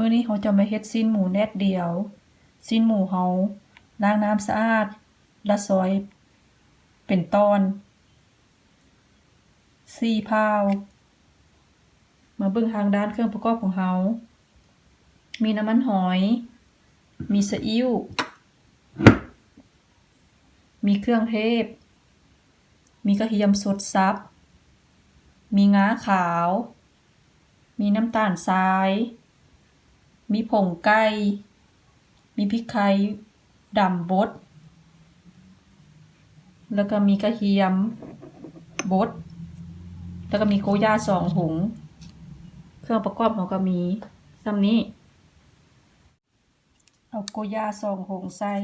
มื้อนี้เขาจะมาเฮ็ดซีนหมูแนดเดียวซีนหมูเขาล้างน้ำสะอาดและซอย เป็นตอนสี่พาว มาเบิ่งทางด้านเครื่องประกอบของเขามีน้ำมันหอย มีซีอิ๊วมีเครื่องเทศ มีกระเทียมสดซับ มีง้าขาว มีน้ำตาลทราย มีผงไก่ มีพริกไทยดำบด แล้วก็มีกระเทียมบด แล้วก็มีโกย่าสองถุงเครื่องประกอบเราก็มีซ้ำนี้ เอาโกย่าสองถุงใส่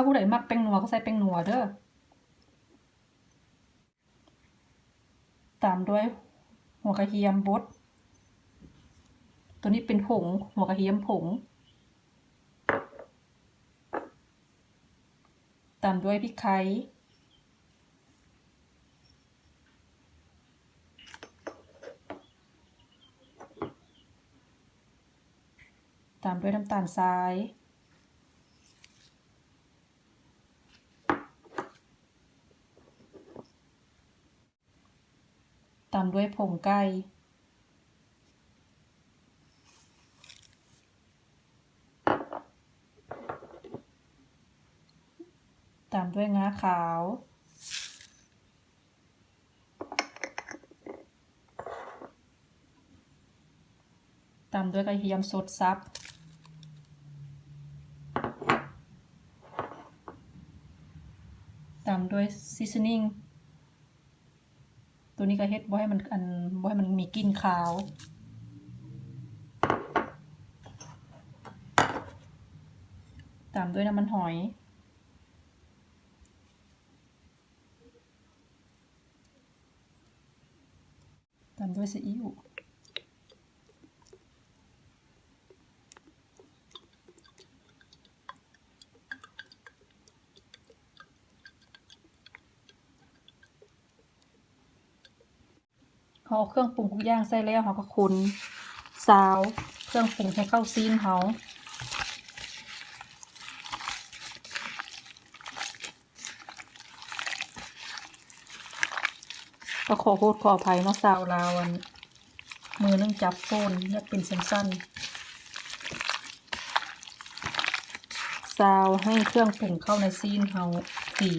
าผู้ใดมักแป้งนัวก็ใส่แป้งนัวเด้อ ตามด้วยหัวกระเทียมบด ตัวนี้เป็นผง หัวกระเทียมผง ตามด้วยพริกไทยตามด้วยน้ำตาลทรายามด้วยผงไก่ตามด้วยงาขาว ตามด้วยกระเทียมสดซับ ตามด้วยซีซ o นิ่ง ตัวนี้ก็เฮ็ดบ่ให้มันอันบ่ให้มันมีกลิ่นขาวตามด้วยน้ำมันหอย ตามด้วยซีอิ๊ว เขาเอาเครื่องปรุงทุกอย่างใส่แล้วเขาก็คนซาวเครื่องปรุงให้เข้าซีนเขาก็ขอโทษขออภัยเนาะซาวลาวัน มือนึงจับโฟนอยากเป็นสั้นๆซาวให้เครื่องปรุงเข้าในซีนเขาสี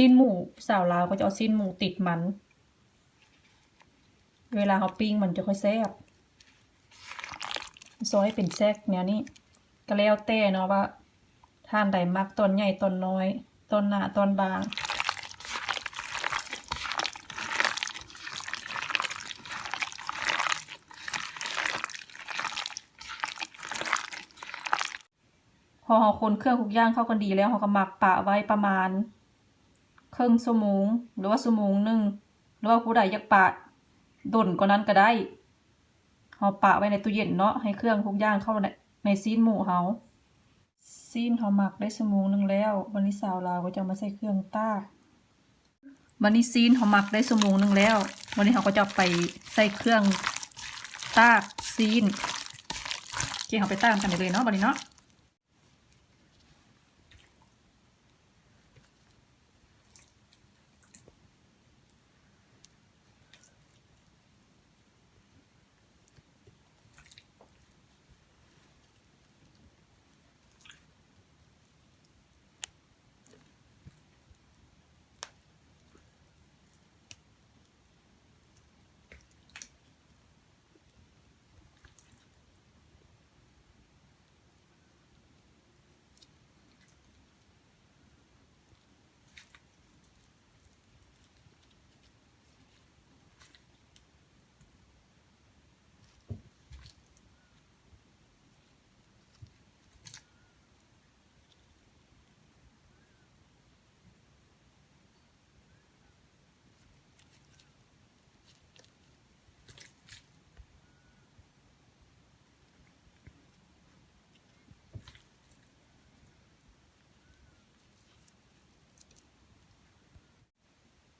ซีนหมูสาวลาวก็จะเอาซีนหมูติดมัน เวลาเขาปิ้งมันจะค่อยแซ่บซอยเป็นแซกแนวนี้ก็แล้วแต่เนาะว่าท่านใดมักตอนใหญ่ตอนน้อยตอนหนาตอนบางพอเราคนเครื่องทุกอย่างเข้ากันดีแล้วเราก็หมักปะไว้ประมาณ ครึ่งชั่วโมงหรือว่าชั่วโมงหนึ่งหรือว่าผู้ใดอยากปะดนกว่านั้นก็ได้เอาปะไว้ในตู้เย็นเนาะให้เครื่องทุกอย่างเข้าในในซีนหมูเฮาซีนเฮาหมักได้ชั่วโมงหนึ่งแล้ว วันนี้สาวลาวก็จะมาใส่เครื่องตากวันนี้ซีนเฮาหมักได้ชั่วโมงหนึ่งแล้ว วันนี้เฮาก็จะไปใส่เครื่องตากซีนโอเคเฮาไปตากกันเลยเนาะวันนี้เนาะ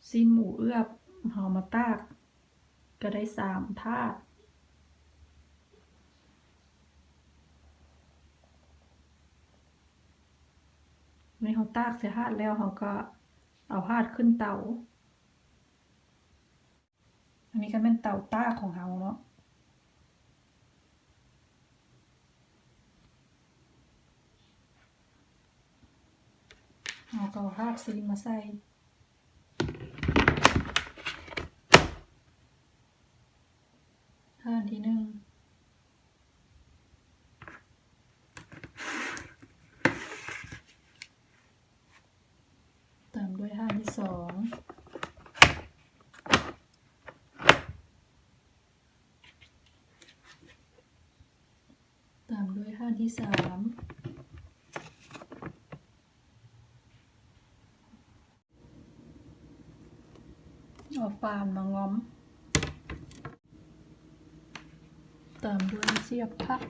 ซีนหมูเอือบเฮามาตาก ก็ได้สามถาดในเฮาตากเสียหาดแล้วเฮาก็เอาหาดขึ้นเตา อันนี้ก็เป็นเตาตากของเฮาเนาะเอาก็เอาหาดซีนมาใส่ ท่านที่หนึ่งตามด้วยท่านที่สองตามด้วย ที่สามเอาฟานมางอม ตามด้วยเสียบผัก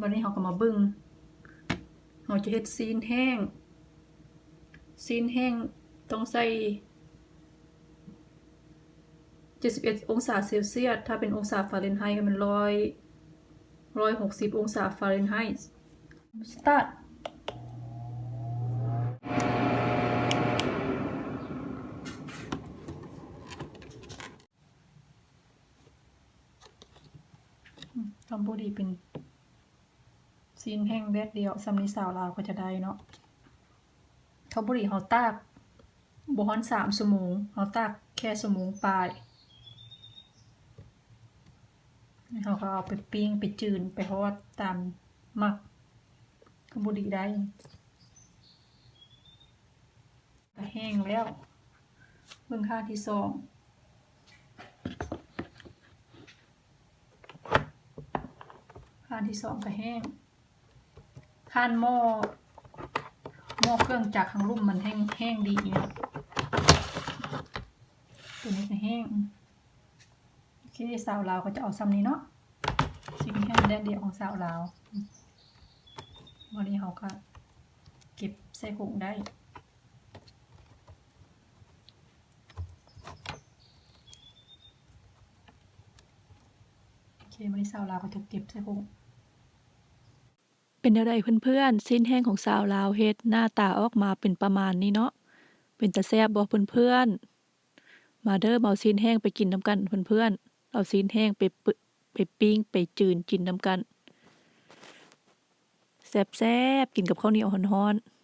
วันนี้เราก็มาบึงเราจะเฮ็ดซีนแห้ง ซีนแห้งต้องใส่ 71 องศาเซลเซียส ถ้าเป็นองศาฟาเรนไฮต์ก็เป็นร้อยร้อยหกสิบองศาฟาเรนไฮต์สตาร์ททำบุดีเป็นซีนแห้งแดดเดียวสำนีสาวลาวก็จะได้เนาะทำบุรีเขาตากบฮอนสามสมงเขาตากแค่สมงปลาย เขาก็เอาไปปิ้งไปจืนไปทอดตามหมักทำบุรีได้ก็แห้งแล้ว เบื้องข้างที่สองข้าที่สองก็แห้งข้านหม้อหม้อเครื่องจักรข้างลุ่มมันแห้งแห้งดีเนี่ยตัวนี้ก็แห้ง โอเคสาวลาวก็จะเอาซ้ำนี้เนาะสิ่งแห้งแดดเดียวของสาวลาววันนี้เขาก็เก็บใส่ถุงได้โอเควันนี้สาวลาวก็จะเก็บใส่ถุงเป็นอะไรเพื่อนๆ สิ้นแห้งของสาวลาวเฮ็ดหน้าตาออกมาเป็นประมาณนี้เนาะ เป็นตาแซ่บบ่เพื่อนๆ มาเด้อเอาสิ้นแห้งไปกินน้ำกันเพื่อนๆ เอาซีนแห้งไปปึไปปิ้งไปจืนกินน้ำกัน แซ่บๆ กินกับข้าวเหนียวฮ้อนๆ